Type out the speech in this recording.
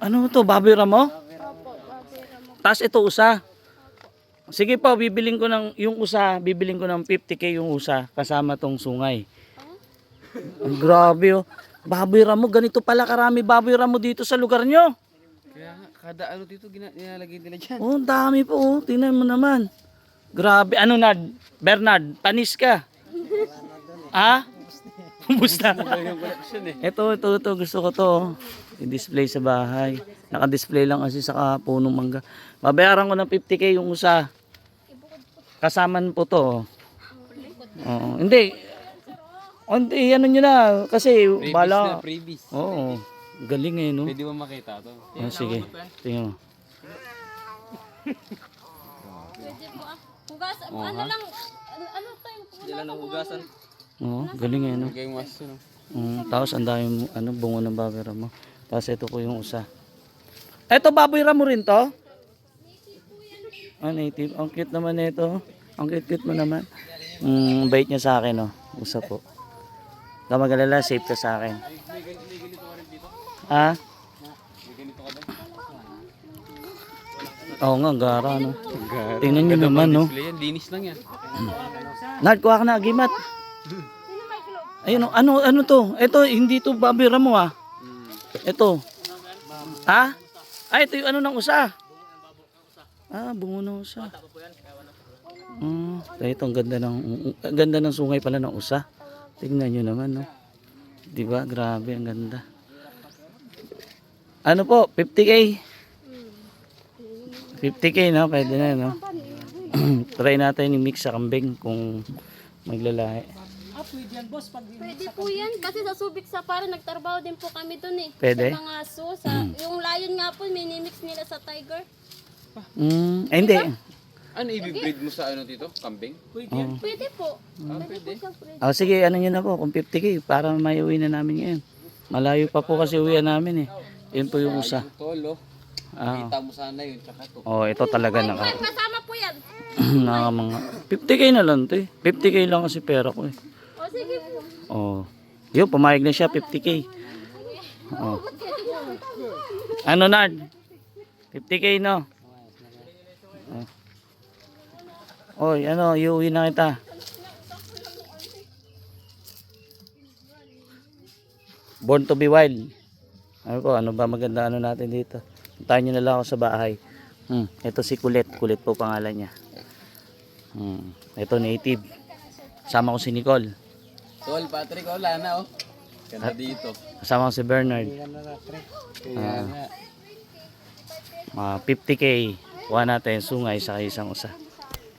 Ano to, baboy ramo? Opo, baboy ramo. Tapos ito usa. Sige po, bibiling ko ng yung usa, bibiling ko ng 50k yung usa kasama tong sungay. Ang grabe oh. Baboy ramo, ganito pala karami baboy ramo dito sa lugar nyo. Kaya kada ano dito gina, nilalagay nila dyan. Oh, dami po oh. Tingnan mo naman. Grabe. Ano Nad? Bernard, panis ka. Ha? Ubus na. eh. Ito, ito, ito. Gusto ko to. I-display sa bahay. Naka-display lang kasi sa punong mangga. Babayaran ko ng 50k yung usa. Kasaman po to. oh. Oo. Hindi. Hindi, ano nyo na. Kasi, Freebies na, bala. freebies. Oo. Galing eh, no? Pwede mo makita to. Oh, sige. Tingnan mo. Pwede po ah. Hugas, ano lang, ano, to yung Sila nang hugasan. Oo, galing eh, no? Lagay mo no. Mm, tapos ang dami ano, bungo ng baboy ramo. Tapos ito ko yung usa. Ito baboy ramo rin to? Ah, native. Ang cute naman nito. Ang cute-cute mo naman. Mm, bait niya sa akin, oh. Usa po. Huwag magalala, safe ka sa akin. Ha? Oo nga, gara, no? Tingnan nyo naman, no? Dinis lang yan. Nad, kuha ka na, agimat. Ayun, ano, ano to? Ito, hindi to baboy ramo, ah. Ito. Ha? Ah, ito yung ano ng usa. Ah, bungo ng usa. Hmm, ito ang ganda ng ganda ng sungay pala ng usa. Tingnan niyo naman, no. 'Di ba? Grabe ang ganda. Ano po? 50k. 50k no, pwede na no. Try natin yung mix sa kambing kung maglalahi. Pwede po yan. Kasi sa Subic sa para nagtrabaho din po kami dun eh. Pwede? Sa mga zoo. Sa, yung lion nga po, minimix nila sa tiger. Mm, eh, hindi. Ano i-breed mo sa ano dito? Kambing? Oh. Pwede po. Ah, Pwede po pwede. siyang pwede. Oh, sige, ano nyo na po, kung 50k, para may uwi na namin ngayon. Malayo pa po kasi uwian namin eh. Yun po yung usa. Yung tolo. Ah. Kita mo sana yun, tsaka to. Oh, ito talaga naka, Kasama po yan. naka mga 50k na lang to eh. 50k lang kasi pera ko eh. Oh. Yun, pumayag na siya 50k. Oh. Ano Nard? 50k no? Oh. Ano, iuwi na kita. Born to be wild. Ano po, ano ba maganda ano natin dito? Puntahan nyo na lang ako sa bahay. Hmm, ito si Kulit. Kulit po pangalan niya. Hmm, ito native. Sama ko si Nicole. Tol, Patrick, wala na oh. Ganda dito. Kasama ko si Bernard. Kaya nga. Mga 50k. Kuha natin sungay sa isang usa.